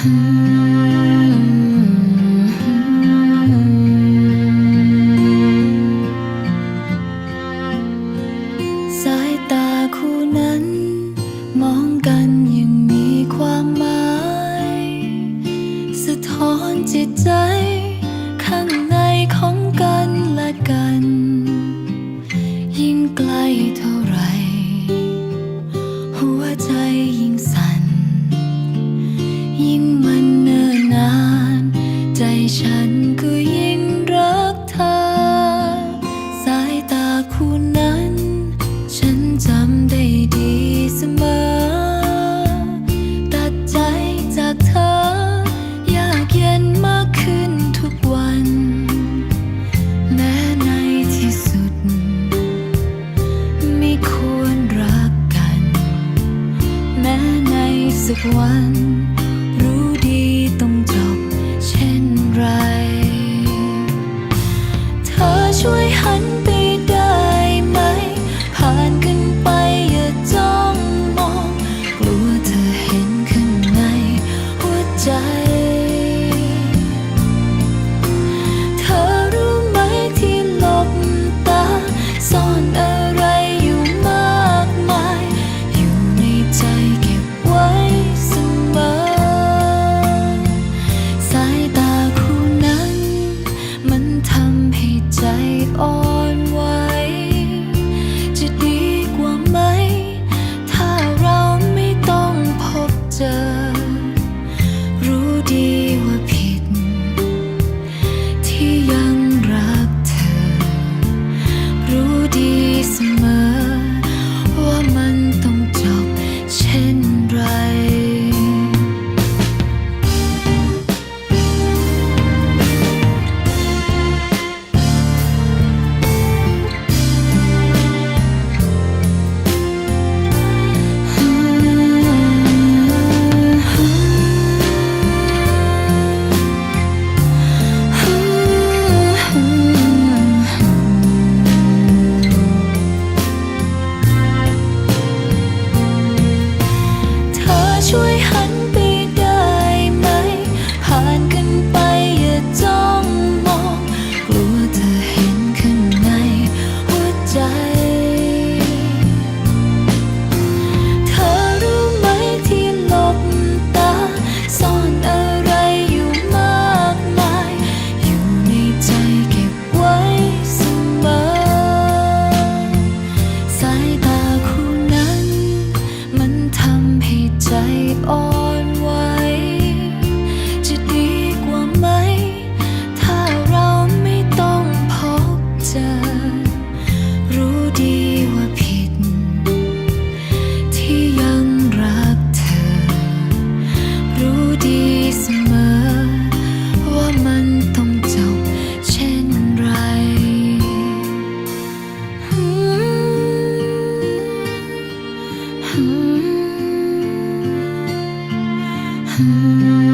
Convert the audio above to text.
สายตาคู่นั้น มองกันยังมีความหมาย สะท้อนจิตใจ สักวัน รู้ดีต้องจบเช่นไร เธอช่วยหันไป Hmm.